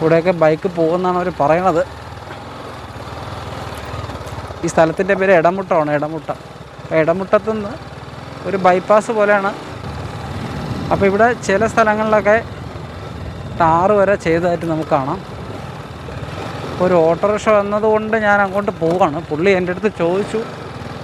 കൂടെയൊക്കെ ബൈക്ക് പോകുമെന്നാണ് അവർ പറയണത്. ഈ സ്ഥലത്തിന്റെ പേര് ഇടമുട്ടമാണ് ഇടമുട്ട അപ്പോൾ ഇടമുട്ടത്തുനിന്ന് ഒരു ബൈപ്പാസ് പോലെയാണ്. അപ്പോൾ ഇവിടെ ചില സ്ഥലങ്ങളിലൊക്കെ ടാറ് വരെ ചെയ്തതായിട്ട് നമുക്ക് കാണാം. ഒരു ഓട്ടോറിക്ഷ വന്നതുകൊണ്ട് ഞാൻ അങ്ങോട്ട് പോവാണ്. പുള്ളി എന്റെ അടുത്ത് ചോദിച്ചു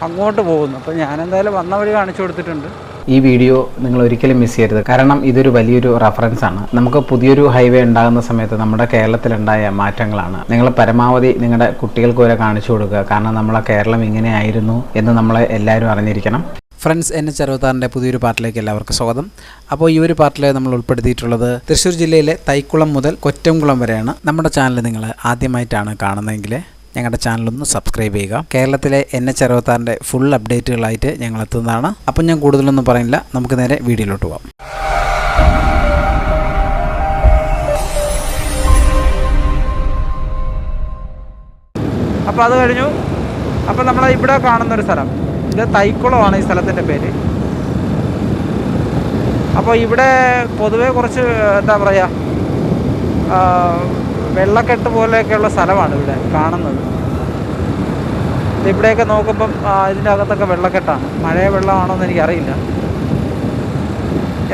അങ്ങോട്ട് പോകുന്നു? അപ്പോൾ ഞാൻ എന്തായാലും വന്ന വഴി കാണിച്ചു കൊടുത്തിട്ടുണ്ട്. ഈ വീഡിയോ നിങ്ങൾ ഒരിക്കലും മിസ് ചെയ്യരുത്. കാരണം ഇതൊരു വലിയൊരു റെഫറൻസ് ആണ്. നമുക്ക് പുതിയൊരു ഹൈവേ ഉണ്ടാകുന്ന സമയത്ത് നമ്മുടെ കേരളത്തിലുണ്ടായ മാറ്റങ്ങളാണ്. നിങ്ങൾ പരമാവധി നിങ്ങളുടെ കുട്ടികൾക്ക് വരെ കാണിച്ചു കൊടുക്കുക. കാരണം നമ്മളെ കേരളം ഇങ്ങനെയായിരുന്നു എന്ന് നമ്മളെ എല്ലാവരും അറിഞ്ഞിരിക്കണം. ഫ്രണ്ട്സ് എൻ എച്ച് അറുപത്താറിന്റെ പുതിയൊരു പാർട്ടിലേക്ക് എല്ലാവർക്കും സ്വാഗതം. അപ്പോൾ ഈ ഒരു പാർട്ടിൽ നമ്മൾ ഉൾപ്പെടുത്തിയിട്ടുള്ളത് തൃശ്ശൂർ ജില്ലയിലെ തൈക്കുളം മുതൽ കൊറ്റംകുളം വരെയാണ് നമ്മുടെ ചാനൽ നിങ്ങൾ ആദ്യമായിട്ടാണ് കാണുന്നതെങ്കിൽ ഞങ്ങളുടെ ചാനലൊന്ന് സബ്സ്ക്രൈബ് ചെയ്യുക. കേരളത്തിലെ എൻ എച്ച് അറുപത്താറിന്റെ ഫുൾ അപ്ഡേറ്റുകളായിട്ട് ഞങ്ങൾ എത്തുന്നതാണ് അപ്പം ഞാൻ കൂടുതലൊന്നും പറയുന്നില്ല. നമുക്ക് നേരെ വീഡിയോയിലോട്ട് പോകാം അപ്പോൾ അത് കഴിഞ്ഞു. അപ്പോൾ നമ്മൾ ഇവിടെ കാണുന്ന ഒരു സ്ഥലം. ഇത് തൈക്കുളമാണ് ഈ സ്ഥലത്തിന്റെ പേര്. അപ്പോൾ ഇവിടെ പൊതുവേ കുറച്ച് എന്താ പറയുക വെള്ളക്കെട്ട് പോലെയൊക്കെയുള്ള സ്ഥലമാണ് ഇവിടെ കാണുന്നത്. ഇവിടെയൊക്കെ നോക്കുമ്പം ഇതിന്റെ അകത്തൊക്കെ വെള്ളക്കെട്ടാണ്. മഴയ വെള്ളമാണോ എന്ന് എനിക്കറിയില്ല.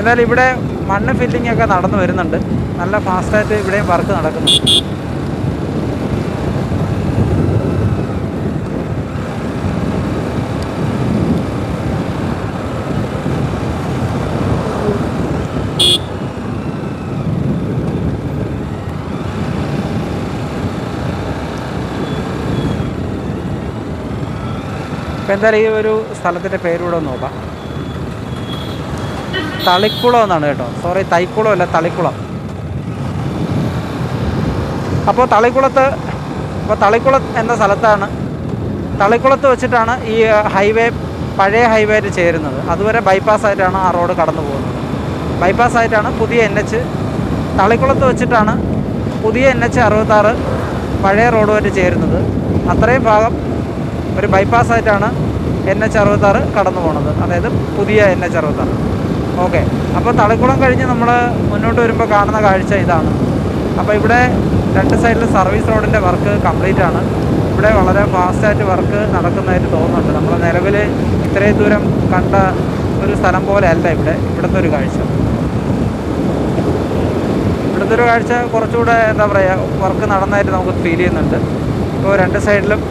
എന്നാൽ ഇവിടെ മണ്ണ് ഫില്ലിംഗ് ഒക്കെ നടന്നു വരുന്നുണ്ട്. നല്ല ഫാസ്റ്റായിട്ട് ഇവിടെയും വർക്ക് നടക്കുന്നുണ്ട്. അപ്പോൾ എന്തായാലും ഈ ഒരു സ്ഥലത്തിന്റെ പേരൂടെ ഒന്ന് നോക്കാം. തളിക്കുളം എന്നാണ് കേട്ടോ. സോറി തൈക്കുളം അല്ല തളിക്കുളം. അപ്പോൾ തളിക്കുളത്ത് അപ്പോൾ തളിക്കുളം എന്ന സ്ഥലത്താണ് തളിക്കുളത്ത് വെച്ചിട്ടാണ് ഈ ഹൈവേ പഴയ ഹൈവേ ചേരുന്നത്. അതുവരെ ബൈപ്പാസ് ആയിട്ടാണ് ആ റോഡ് കടന്നു പോകുന്നത്. ബൈപ്പാസ് ആയിട്ടാണ് പുതിയ എൻ എച്ച് തളിക്കുളത്ത് വെച്ചിട്ടാണ് പുതിയ എൻ എച്ച് അറുപത്താറ് പഴയ റോഡ് വരെ ചേരുന്നത്. അത്രയും ഭാഗം ഒരു ബൈപ്പാസ് ആയിട്ടാണ് എൻ എച്ച് അറുപത്താറ് കടന്നു പോണത്. അതായത് പുതിയ എൻ എച്ച് അറുപത്താറ്. ഓക്കെ അപ്പോൾ തളിക്കുളം കഴിഞ്ഞ് നമ്മൾ മുന്നോട്ട് വരുമ്പോൾ കാണുന്ന കാഴ്ച ഇതാണ്. അപ്പോൾ ഇവിടെ രണ്ട് സൈഡിൽ സർവീസ് റോഡിന്റെ വർക്ക് കംപ്ലീറ്റ് ആണ്. ഇവിടെ വളരെ ഫാസ്റ്റായിട്ട് വർക്ക് നടക്കുന്നതായിട്ട് തോന്നുന്നുണ്ട്. നമ്മൾ നിലവിൽ ഇത്രയും ദൂരം കണ്ട ഒരു സ്ഥലം പോലെ അല്ല ഇവിടെ. ഇവിടുത്തെ ഒരു കാഴ്ച. ഇവിടുത്തെ ഒരു കാഴ്ച കുറച്ചുകൂടെ എന്താ പറയുക വർക്ക് നടന്നതായിട്ട് നമുക്ക് ഫീൽ ചെയ്യുന്നുണ്ട്. ഇപ്പോൾ രണ്ട് സൈഡിലും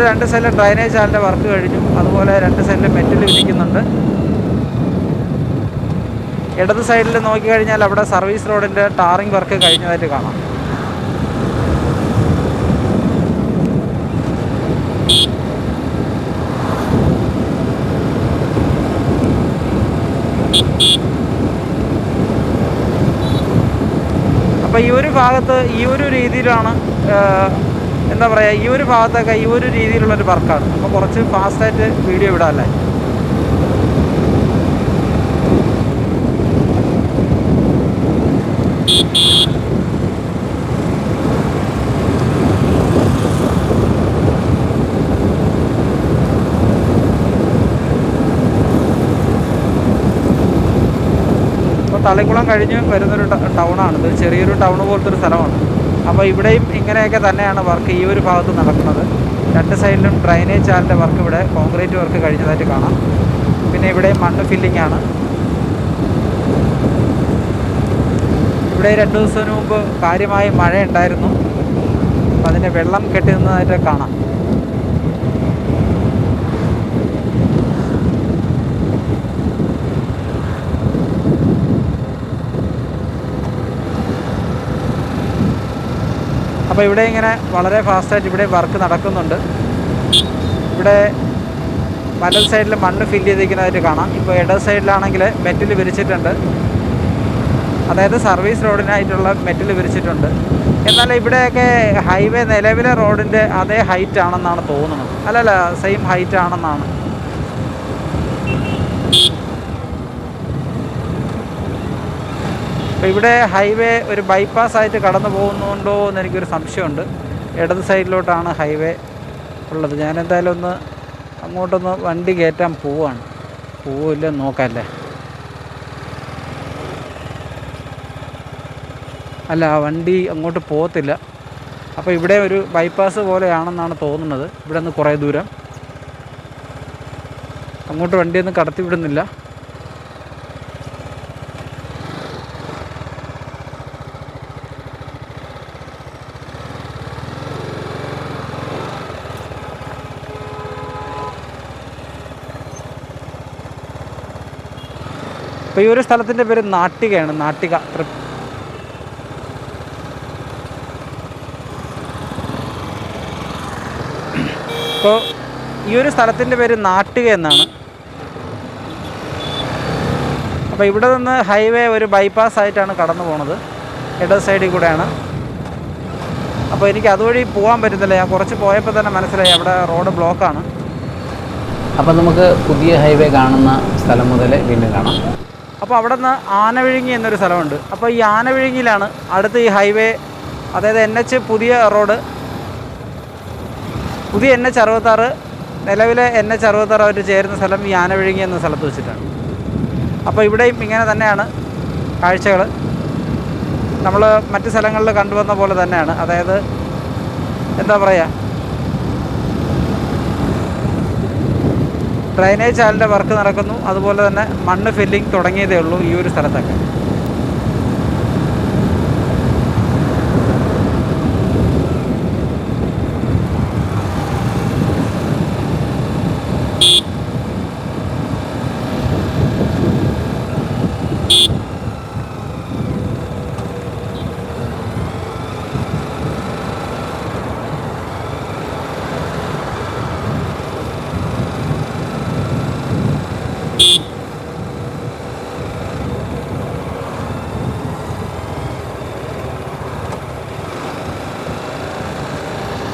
ഇവിടെ രണ്ട് സൈഡിലും ഡ്രൈനേജ് ആലിന്റെ വർക്ക് കഴിഞ്ഞു. അതുപോലെ രണ്ട് സൈഡിലും മെറ്റൽ വിരിക്കുന്നുണ്ട്. ഇടത് സൈഡിൽ നോക്കിക്കഴിഞ്ഞാൽ അവിടെ സർവീസ് റോഡിന്റെ ടാറിങ് വർക്ക് കഴിഞ്ഞതായിട്ട് കാണാം. അപ്പോൾ ഈ ഒരു ഭാഗത്ത് ഈ ഒരു രീതിയിലാണ് എന്താ പറയുക ഈ ഒരു ഭാഗത്തൊക്കെ ഈ ഒരു രീതിയിലുള്ളൊരു വർക്കാണ്. അപ്പോൾ കുറച്ച് ഫാസ്റ്റായിട്ട് വീഡിയോ വിടാമല്ലേ തളിക്കുളം കഴിഞ്ഞ് വരുന്നൊരു ടൗണാണ്. ഇത് ചെറിയൊരു ടൗൺ പോലത്തെ ഒരു സ്ഥലമാണ്. അപ്പോൾ ഇവിടെയും ഇങ്ങനെയൊക്കെ തന്നെയാണ് വർക്ക് ഈ ഒരു ഭാഗത്ത് നടക്കുന്നത്. രണ്ട് സൈഡിലും ഡ്രൈനേജ് ചാലിന്റെ വർക്ക് ഇവിടെ കോൺക്രീറ്റ് വർക്ക് കഴിഞ്ഞതായിട്ട് കാണാം. പിന്നെ ഇവിടെ മണ്ണ് ഫില്ലിംഗ് ആണ്. ഇവിടെ രണ്ട് ദിവസത്തിന് മുമ്പ് കാര്യമായി മഴ ഉണ്ടായിരുന്നു അതിന്റെ വെള്ളം കെട്ടി നിന്നതായിട്ട് കാണാം. അപ്പോൾ ഇവിടെ ഇങ്ങനെ വളരെ ഫാസ്റ്റായിട്ട് ഇവിടെ വർക്ക് നടക്കുന്നുണ്ട്. ഇവിടെ വലത് സൈഡിൽ മണ്ണ് ഫില്ല് ചെയ്തിരിക്കുന്നതായിട്ട് കാണാം. ഇപ്പോൾ ഇടത് സൈഡിലാണെങ്കിൽ മെറ്റൽ വിരിച്ചിട്ടുണ്ട്. അതായത് സർവീസ് റോഡിനായിട്ടുള്ള മെറ്റൽ വിരിച്ചിട്ടുണ്ട്. എന്നാൽ ഇവിടെയൊക്കെ ഹൈവേ നിലവിലെ റോഡിന്റെ അതേ ഹൈറ്റ് ആണെന്നാണ് തോന്നുന്നത്. അല്ലല്ല സെയിം ഹൈറ്റ് ആണെന്നാണ്. അപ്പോൾ ഇവിടെ ഹൈവേ ഒരു ബൈപ്പാസ് ആയിട്ട് കടന്നു പോകുന്നുണ്ടോ എന്ന് എനിക്കൊരു സംശയമുണ്ട്. ഇടത് സൈഡിലോട്ടാണ് ഹൈവേ ഉള്ളത്. ഞാൻ എന്തായാലും ഒന്ന് അങ്ങോട്ടൊന്ന് വണ്ടി കയറ്റാൻ പോവാണ്. പോവില്ല നോക്കാമല്ലേ അല്ല ആ വണ്ടി അങ്ങോട്ട് പോകത്തില്ല. അപ്പോൾ ഇവിടെ ഒരു ബൈപ്പാസ് പോലെയാണെന്നാണ് തോന്നുന്നത്. ഇവിടെ നിന്ന് കുറേ ദൂരം. അങ്ങോട്ട് വണ്ടിയൊന്നും കടത്തി വിടുന്നില്ല അപ്പോൾ ഈ ഒരു സ്ഥലത്തിന്റെ പേര് നാട്ടികയാണ് നാട്ടിക അപ്പോൾ ഈ ഒരു സ്ഥലത്തിന്റെ പേര് നാട്ടിക എന്നാണ്. അപ്പോൾ ഇവിടെ നിന്ന് ഹൈവേ ഒരു ബൈപ്പാസ് ആയിട്ടാണ് കടന്നു പോണത്. ഇടത് സൈഡിൽ കൂടെയാണ്. അപ്പോൾ എനിക്ക് അതുവഴി പോകാൻ പറ്റുന്നില്ല ഞാൻ കുറച്ച് പോയപ്പോൾ തന്നെ മനസ്സിലായി അവിടെ റോഡ് ബ്ലോക്കാണ്. അപ്പോൾ നമുക്ക് പുതിയ ഹൈവേ കാണുന്ന സ്ഥലം മുതൽ വീണ്ടും കാണാം. അപ്പോൾ അവിടെ നിന്ന് ആനവിഴുങ്ങി എന്നൊരു സ്ഥലമുണ്ട്. അപ്പോൾ ഈ ആനവിഴുങ്ങിയിലാണ് അടുത്ത് ഈ ഹൈവേ അതായത് എൻ എച്ച് പുതിയ റോഡ് പുതിയ എൻ എച്ച് അറുപത്താറ് നിലവിലെ എൻ എച്ച് അറുപത്താറ് അവർ ചേരുന്ന സ്ഥലം ഈ ആനവിഴുങ്ങി എന്ന സ്ഥലത്ത് വെച്ചിട്ടാണ്. അപ്പോൾ ഇവിടെയും ഇങ്ങനെ തന്നെയാണ് കാഴ്ചകൾ നമ്മൾ മറ്റ് സ്ഥലങ്ങളിൽ കണ്ടുവന്ന പോലെ തന്നെയാണ്. അതായത് എന്താ പറയുക ഡ്രൈനേജ് ചാലിന്റെ വർക്ക് നടക്കുന്നു. അതുപോലെ തന്നെ മണ്ണ് ഫില്ലിംഗ് തുടങ്ങിയതേ ഉള്ളൂ ഈ ഒരു സ്ഥലത്തൊക്കെ.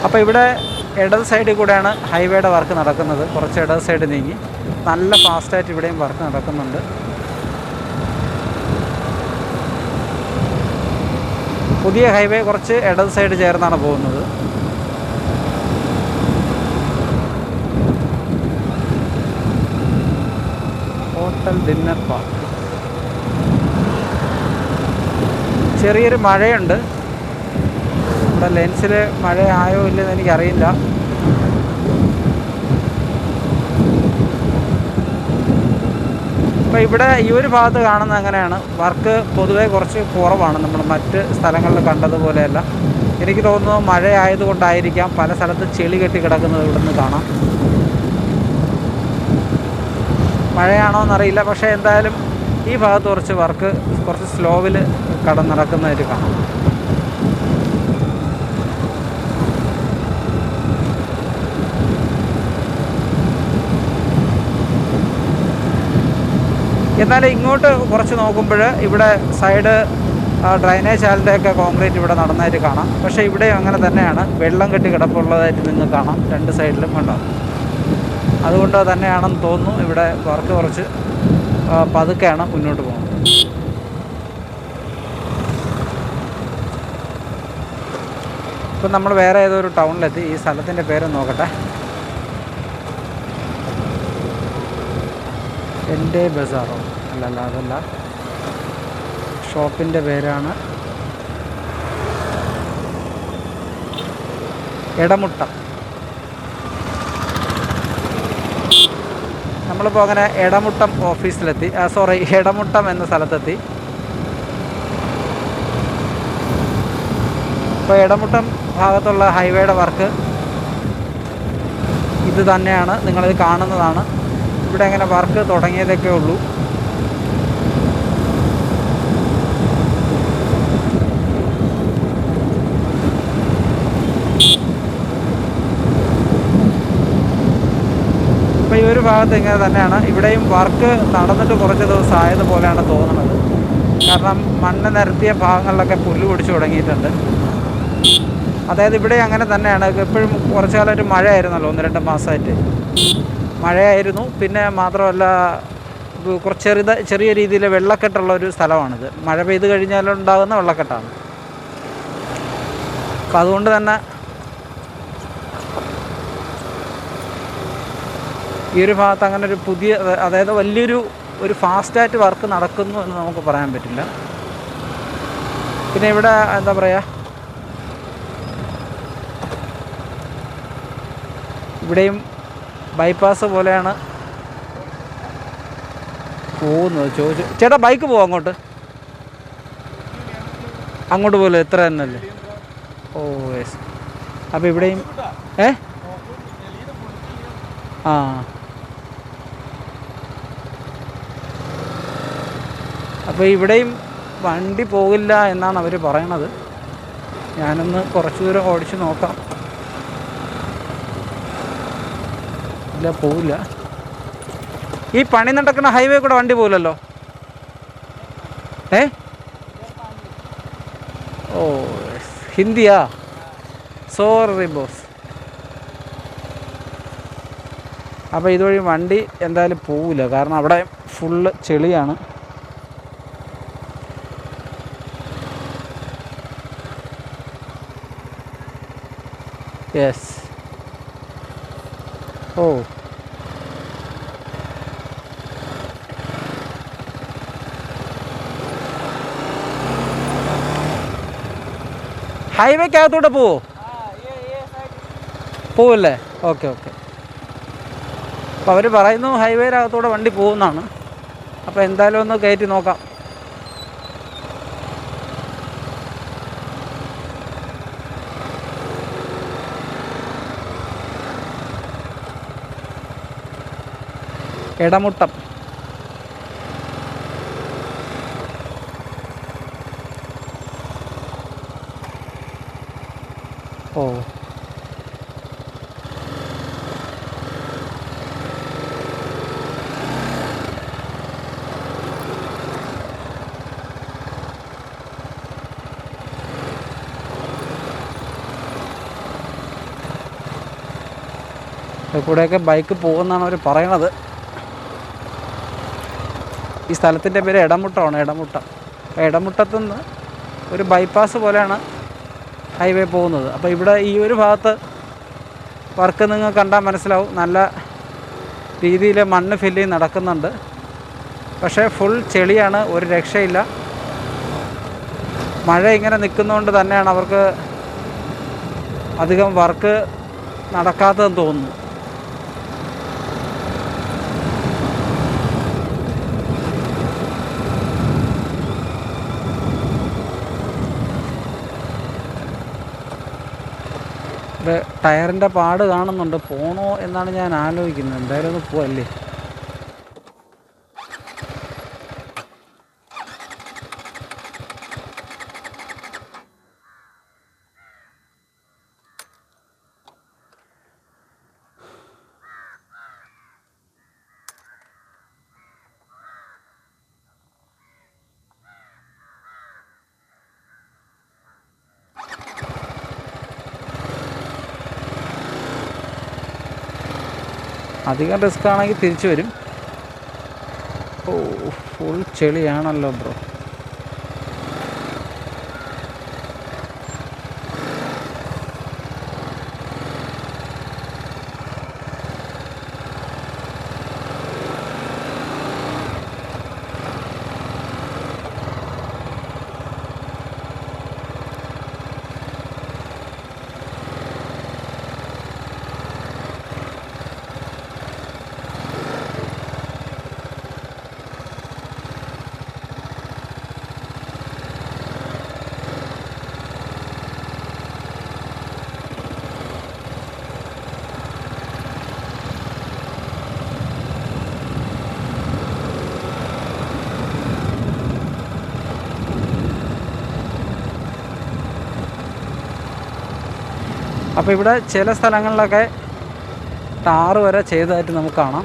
അപ്പോൾ ഇവിടെ ഇടത് സൈഡിൽ കൂടെയാണ് ഹൈവേയുടെ വർക്ക് നടക്കുന്നത്. കുറച്ച് ഇടത് സൈഡ് നീങ്ങി. നല്ല ഫാസ്റ്റായിട്ട് ഇവിടെയും വർക്ക് നടക്കുന്നുണ്ട്. പുതിയ ഹൈവേ കുറച്ച് ഇടത് സൈഡ് ചേർന്നാണ് പോകുന്നത്. ഹോട്ടൽ ഡിന്നർ പാർക്ക് ചെറിയൊരു മഴയുണ്ട്. ഇവിടെ ലെൻസിൽ മഴ ആയോ ഇല്ലെന്ന് എനിക്കറിയില്ല. അപ്പോൾ ഇവിടെ ഈ ഒരു ഭാഗത്ത് കാണുന്നത് അങ്ങനെയാണ്. വർക്ക് പൊതുവെ കുറച്ച് കുറവാണ്. നമ്മൾ മറ്റ് സ്ഥലങ്ങളിൽ കണ്ടതുപോലെയല്ല. എനിക്ക് തോന്നുന്നു മഴ ആയതുകൊണ്ടായിരിക്കാം പല സ്ഥലത്ത് ചെളി കെട്ടി കിടക്കുന്നത് ഇവിടെ നിന്ന് കാണാം. മഴയാണോ എന്നറിയില്ല. പക്ഷേ എന്തായാലും ഈ ഭാഗത്ത് കുറച്ച് വർക്ക് കുറച്ച് സ്ലോവിൽ കടന്നു നടക്കുന്നതായിട്ട് കാണാം. എന്നാൽ ഇങ്ങോട്ട് കുറച്ച് നോക്കുമ്പോൾ ഇവിടെ സൈഡ് ഡ്രൈനേജ് ചാലിന്റെയൊക്കെ കോൺക്രീറ്റ് ഇവിടെ നടന്നതായിട്ട് കാണാം. പക്ഷേ ഇവിടെ അങ്ങനെ തന്നെയാണ്. വെള്ളം കെട്ടി കിടപ്പുള്ളതായിട്ട് നിങ്ങൾക്ക് കാണാം. രണ്ട് സൈഡിലും കണ്ടോ? അതുകൊണ്ട് തന്നെയാണെന്ന് തോന്നുന്നു. ഇവിടെ വർക്ക് കുറച്ച് പതുക്കെയാണ് മുന്നോട്ട് പോകുന്നത്. ഇപ്പം നമ്മൾ വേറെ ഏതോ ഒരു ടൗണിലെത്തി. ഈ സ്ഥലത്തിന്റെ പേര് നോക്കട്ടെ. എന്റെ ബസാറോ? അല്ലല്ല അതല്ല. ഷോപ്പിന്റെ പേരാണ് ഇടമുട്ട നമ്മളിപ്പോൾ അങ്ങനെ ഇടമുട്ടം ഓഫീസിലെത്തി. സോറി ഇടമുട്ടം എന്ന സ്ഥലത്തെത്തി. ഇപ്പോൾ ഇടമുട്ടം ഭാഗത്തുള്ള ഹൈവേയുടെ വർക്ക് ഇത് തന്നെയാണ്. നിങ്ങളിത് കാണുന്നതാണ്. ഇവിടെ അങ്ങനെ വർക്ക് തുടങ്ങിയതൊക്കെ ഉള്ളൂ. അപ്പോൾ ഈ ഒരു ഭാഗത്ത് ഇങ്ങനെ തന്നെയാണ്. ഇവിടെയും വർക്ക് നടന്നിട്ട് കുറച്ച് ദിവസം ആയതുപോലെയാണ് തോന്നുന്നത്. കാരണം മണ്ണ് നിരത്തിയ ഭാഗങ്ങളിലൊക്കെ പുല്ല് പിടിച്ചു തുടങ്ങിയിട്ടുണ്ട്. അതായത് ഇവിടെ അങ്ങനെ തന്നെയാണ്. എപ്പോഴും കുറച്ച് കാലമായിട്ട് മഴയായിരുന്നല്ലോ ഒന്ന് രണ്ട് മാസമായിട്ട്. മഴയായിരുന്നു. പിന്നെ മാത്രമല്ല കുറച്ച് ചെറുത ചെറിയ രീതിയിൽ വെള്ളക്കെട്ടുള്ള ഒരു സ്ഥലമാണിത്. മഴ പെയ്ത് കഴിഞ്ഞാലുണ്ടാകുന്ന വെള്ളക്കെട്ടാണ്. അപ്പം അതുകൊണ്ട് തന്നെ ഈ ഒരു ഭാഗത്ത് അങ്ങനെ ഒരു പുതിയ അതായത് വലിയൊരു ഒരു ഫാസ്റ്റായിട്ട് വർക്ക് നടക്കുന്നു എന്ന് നമുക്ക് പറയാൻ പറ്റില്ല. പിന്നെ ഇവിടെ എന്താ പറയുക ഇവിടെയും ബൈപ്പാസ് പോലെയാണ്. പോകുന്നത് ചോദിച്ചു. ചേട്ടാ ബൈക്ക് പോവാം അങ്ങോട്ട്? അങ്ങോട്ട് പോലെ എത്ര തന്നെയല്ലേ ഓ യെസ് അപ്പോൾ ഇവിടെയും ഏ? ആ. അപ്പോൾ ഇവിടെയും വണ്ടി പോകില്ല എന്നാണ് അവർ പറയണത്. ഞാനൊന്ന് കുറച്ച് ദൂരം ഓടിച്ച് നോക്കാം. ഇല്ല പോവില്ല. ഈ പണി നടക്കുന്ന ഹൈവേ കൂടെ വണ്ടി പോകില്ലല്ലോ ഏ? ഓ ഹിന്ദിയാ? സോറി ബോസ് അപ്പോൾ ഇതുവഴി വണ്ടി എന്തായാലും പോവില്ല. കാരണം അവിടെ ഫുള്ള് ചെളിയാണ്. യെസ് ഓ ഹൈവേക്കകത്തൂടെ പോവോ? പോവല്ലേ? Okay okay. അപ്പോൾ അവർ പറയുന്നു ഹൈവേയിലകത്തൂടെ വണ്ടി പോകുന്നതാണ് അപ്പോൾ എന്തായാലും ഒന്ന് കയറ്റി നോക്കാം. ഇടമുട്ടം കൂടെയൊക്കെ ബൈക്ക് പോകുമെന്നാണ് അവർ പറയണത്. ഈ സ്ഥലത്തിന്റെ പേര് ഇടമുട്ടമാണ് ഇടമുട്ട അപ്പോൾ ഇടമുട്ടത്തുനിന്ന് ഒരു ബൈപ്പാസ് പോലെയാണ് ഹൈവേ പോകുന്നത്. അപ്പോൾ ഇവിടെ ഈ ഒരു ഭാഗത്ത് വർക്ക് നിങ്ങൾ കണ്ടാൽ മനസ്സിലാവും. നല്ല രീതിയിൽ മണ്ണ് ഫില്ല് നടക്കുന്നുണ്ട്. പക്ഷേ ഫുൾ ചെളിയാണ് ഒരു രക്ഷയില്ല. മഴ ഇങ്ങനെ നിൽക്കുന്നതുകൊണ്ട് തന്നെയാണ് അവർക്ക് അധികം വർക്ക് നടക്കാത്തതെന്ന് തോന്നുന്നു. ടയറിന്റെ പാട് കാണുന്നുണ്ട്. പോണോ എന്നാണ് ഞാൻ ആലോചിക്കുന്നത്. എന്തായാലും ഒന്ന് പോവല്ലേ? അധികം റിസ്ക് ആണെങ്കിൽ തിരിച്ചു വരും. ഓ ഫുൾ ചെളിയാണല്ലോ ബ്രോ. അപ്പോൾ ഇവിടെ ചില സ്ഥലങ്ങളിലൊക്കെ ടാറ് വരെ ചെയ്തതായിട്ട് നമുക്ക് കാണാം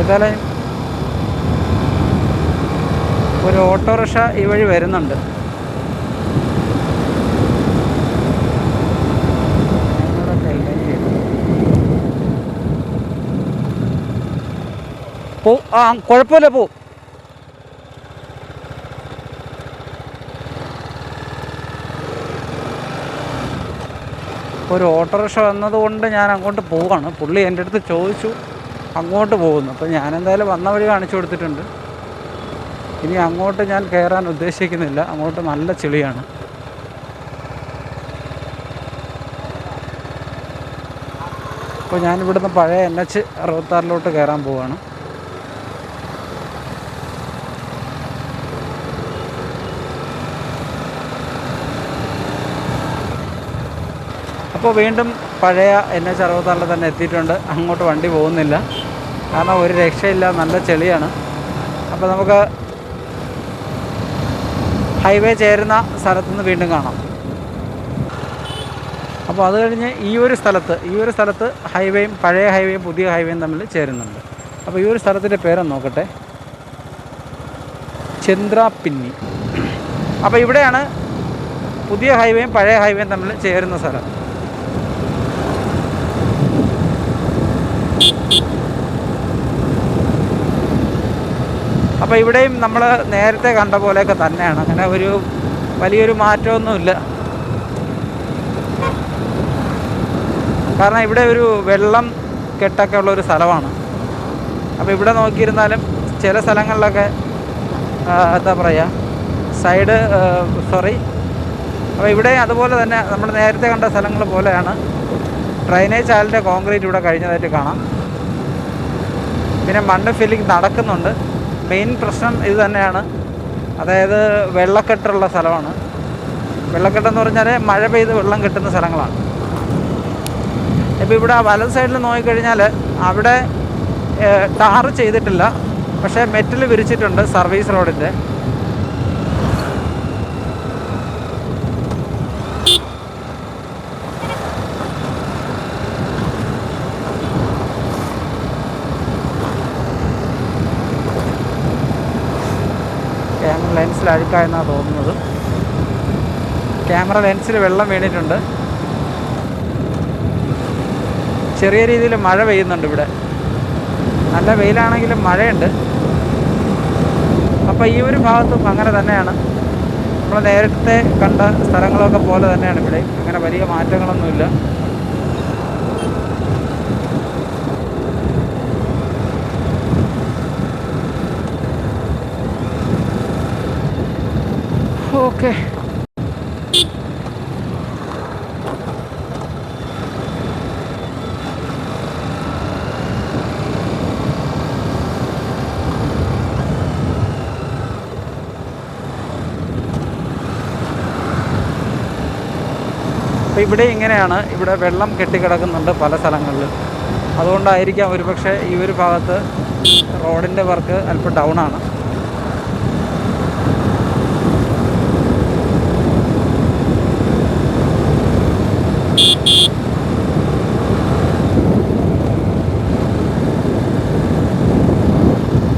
ഏതായാലും ഒരു ഓട്ടോറിക്ഷ ഈ വഴി വരുന്നുണ്ട്. പോ ആ കുഴപ്പമില്ല പോ ഒരു ഓട്ടോറിക്ഷ വന്നതുകൊണ്ട് ഞാൻ അങ്ങോട്ട് പോവാണ്. പുള്ളി എന്റെ അടുത്ത് ചോദിച്ചു അങ്ങോട്ട് പോകുന്നു. അപ്പോൾ ഞാൻ എന്തായാലും വന്ന വഴി കാണിച്ചു കൊടുത്തിട്ടുണ്ട്. ഇനി അങ്ങോട്ട് ഞാൻ കയറാൻ ഉദ്ദേശിക്കുന്നില്ല. അങ്ങോട്ട് നല്ല ചെളിയാണ്. അപ്പോൾ ഞാനിവിടുന്ന് പഴയ എൻ എച്ച് അറുപത്താറിലോട്ട് കയറാൻ പോവുകയാണ് അപ്പോൾ വീണ്ടും പഴയ എൻ എച്ച് അറുപത്താറിൽ തന്നെ എത്തിയിട്ടുണ്ട്. അങ്ങോട്ട് വണ്ടി പോകുന്നില്ല. കാരണം ഒരു രക്ഷയില്ല. നല്ല ചെളിയാണ്. അപ്പോൾ നമുക്ക് ഹൈവേ ചേരുന്ന സ്ഥലത്തു നിന്ന് വീണ്ടും കാണാം. അപ്പോൾ അത് കഴിഞ്ഞ് ഈ ഒരു സ്ഥലത്ത് ഈ ഒരു സ്ഥലത്ത് ഹൈവേയും പഴയ ഹൈവേയും പുതിയ ഹൈവേയും തമ്മിൽ ചേരുന്നുണ്ട്. അപ്പോൾ ഈ ഒരു സ്ഥലത്തിന്റെ പേരൊന്ന് നോക്കട്ടെ. ചന്ദ്രപിന്നി അപ്പോൾ ഇവിടെയാണ് പുതിയ ഹൈവേയും പഴയ ഹൈവേയും തമ്മിൽ ചേരുന്ന സ്ഥലം. അപ്പോൾ ഇവിടെയും നമ്മൾ നേരത്തെ കണ്ട പോലെയൊക്കെ തന്നെയാണ്. അങ്ങനെ ഒരു വലിയൊരു മാറ്റമൊന്നുമില്ല. കാരണം ഇവിടെ ഒരു വെള്ളം കെട്ടൊക്കെ ഉള്ള ഒരു സ്ഥലമാണ്. അപ്പോൾ ഇവിടെ നോക്കിയിരുന്നാലും ചില സ്ഥലങ്ങളിലൊക്കെ എന്താ പറയുക സൈഡ് സോറി. അപ്പോൾ ഇവിടെ അതുപോലെ തന്നെ നമ്മൾ നേരത്തെ കണ്ട സ്ഥലങ്ങൾ പോലെയാണ്. ഡ്രൈനേജ് ചാലിന്റെ കോൺക്രീറ്റ് ഇവിടെ കഴിഞ്ഞതായിട്ട് കാണാം. പിന്നെ മണ്ണ് ഫില്ലിങ് നടക്കുന്നുണ്ട്. മെയിൻ പ്രശ്നം ഇത് തന്നെയാണ്. അതായത് വെള്ളക്കെട്ടുള്ള സ്ഥലമാണ്. വെള്ളക്കെട്ടെന്ന് പറഞ്ഞാൽ മഴ പെയ്ത് വെള്ളം കിട്ടുന്ന സ്ഥലങ്ങളാണ്. ഇപ്പോൾ ഇവിടെ വലത് സൈഡിൽ നോക്കിക്കഴിഞ്ഞാൽ അവിടെ ടാർ ചെയ്തിട്ടില്ല. പക്ഷേ മെറ്റൽ വിരിച്ചിട്ടുണ്ട് സർവീസ് റോഡിന്റെ ക്യാമറ ലെൻസിൽ അഴുക്കായെന്നാണ് തോന്നുന്നത്. ക്യാമറ ലെൻസിൽ വെള്ളം വീണിട്ടുണ്ട്. ചെറിയ രീതിയിൽ മഴ പെയ്യുന്നുണ്ട് ഇവിടെ. നല്ല വെയിലാണെങ്കിലും മഴയുണ്ട്. അപ്പോൾ ഈ ഒരു ഭാഗത്തും അങ്ങനെ തന്നെയാണ്. നമ്മൾ നേരത്തെ കണ്ട സ്ഥലങ്ങളൊക്കെ പോലെ തന്നെയാണ് ഇവിടെ. അങ്ങനെ വലിയ മാറ്റങ്ങളൊന്നുമില്ല. ഓക്കെ. അപ്പോൾ ഇവിടെ ഇങ്ങനെയാണ് ഇവിടെ വെള്ളം കെട്ടിക്കിടക്കുന്നുണ്ട് പല സ്ഥലങ്ങളിൽ അതുകൊണ്ടായിരിക്കാം ഒരുപക്ഷെ ഈ ഒരു ഭാഗത്ത് റോഡിന്റെ വർക്ക് അല്പം ഡൗൺ ആണ്.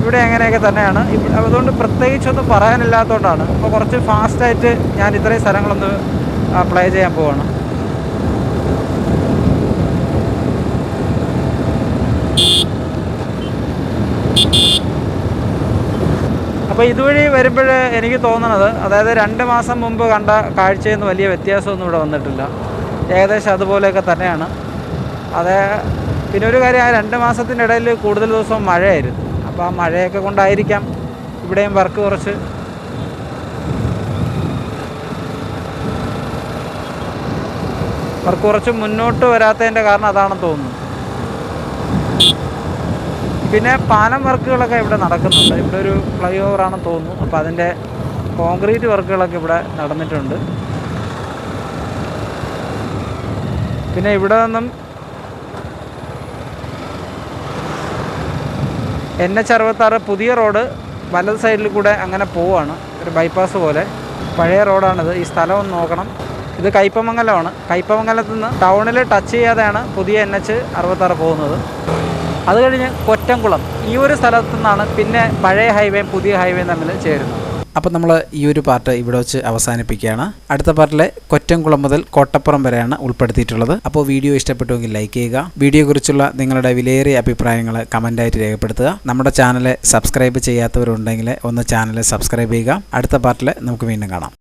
ഇവിടെ അങ്ങനെയൊക്കെ തന്നെയാണ്. അതുകൊണ്ട് പ്രത്യേകിച്ചൊന്നും പറയാനില്ലാത്തതുകൊണ്ടാണ് അപ്പോൾ കുറച്ച് ഫാസ്റ്റായിട്ട് ഞാൻ ഇത്രയും സ്ഥലങ്ങളൊന്ന് പ്ലേ ചെയ്യാൻ പോവാണ്. അപ്പോൾ ഇതുവഴി വരുമ്പോൾ എനിക്ക് തോന്നുന്നത് അതായത് രണ്ട് മാസം മുമ്പ് കണ്ട കാഴ്ചയിൽ നിന്ന് വലിയ വ്യത്യാസമൊന്നും ഇവിടെ വന്നിട്ടില്ല. ഏകദേശം അതുപോലെയൊക്കെ തന്നെയാണ്. അത് പിന്നെ ഒരു കാര്യം ആ രണ്ട് മാസത്തിന്റെ ഇടയിൽ കൂടുതൽ ദിവസവും മഴയായിരുന്നു. അപ്പോൾ ആ മഴയൊക്കെ കൊണ്ടായിരിക്കാം ഇവിടെയും വർക്ക് കുറച്ച്. വർക്ക് കുറച്ച് മുന്നോട്ട് വരാത്തതിന്റെ കാരണം അതാണെന്ന് തോന്നുന്നു. പിന്നെ പാലം വർക്കുകളൊക്കെ ഇവിടെ നടക്കുന്നുണ്ട്. ഇവിടെ ഒരു ഫ്ലൈ ഓവർ ആണെന്ന് തോന്നുന്നു. അപ്പോൾ അതിന്റെ കോൺക്രീറ്റ് വർക്കുകളൊക്കെ ഇവിടെ നടന്നിട്ടുണ്ട്. പിന്നെ ഇവിടെ നിന്നും എൻ എച്ച് അറുപത്താറ് പുതിയ റോഡ് വലത് സൈഡിൽ കൂടെ അങ്ങനെ പോവുകയാണ്. ഒരു ബൈപ്പാസ് പോലെ. പഴയ റോഡാണിത്. ഈ സ്ഥലം ഒന്ന് നോക്കണം. ഇത് കയ്പമംഗലമാണ്. കയ്പമംഗലത്ത് നിന്ന് ടൗണിൽ ടച്ച് ചെയ്യാതെയാണ് പുതിയ എൻ എച്ച് അറുപത്താറ് പോകുന്നത്. അത് കഴിഞ്ഞ് കൊറ്റംകുളം. ഈ ഒരു സ്ഥലത്തു നിന്നാണ് പിന്നെ പഴയ ഹൈവേയും പുതിയ ഹൈവേയും തമ്മിൽ ചേരുന്നത്. അപ്പോൾ നമ്മൾ ഈ ഒരു പാർട്ട് ഇവിടെ വെച്ച് അവസാനിപ്പിക്കുകയാണ്. അടുത്ത പാർട്ടിലെ കൊറ്റംകുളം മുതൽ കോട്ടപ്പുറം വരെയാണ് ഉൾപ്പെടുത്തിയിട്ടുള്ളത്. അപ്പോൾ വീഡിയോ ഇഷ്ടപ്പെട്ടുവെങ്കിൽ ലൈക്ക് ചെയ്യുക. വീഡിയോയെക്കുറിച്ചുള്ള നിങ്ങളുടെ വിലയേറിയ അഭിപ്രായങ്ങൾ കമന്റായിട്ട് രേഖപ്പെടുത്തുക. നമ്മുടെ ചാനൽ സബ്സ്ക്രൈബ് ചെയ്യാത്തവരുണ്ടെങ്കിൽ ഒന്ന് ചാനൽ സബ്സ്ക്രൈബ് ചെയ്യുക. അടുത്ത പാർട്ടിൽ നമുക്ക് വീണ്ടും കാണാം.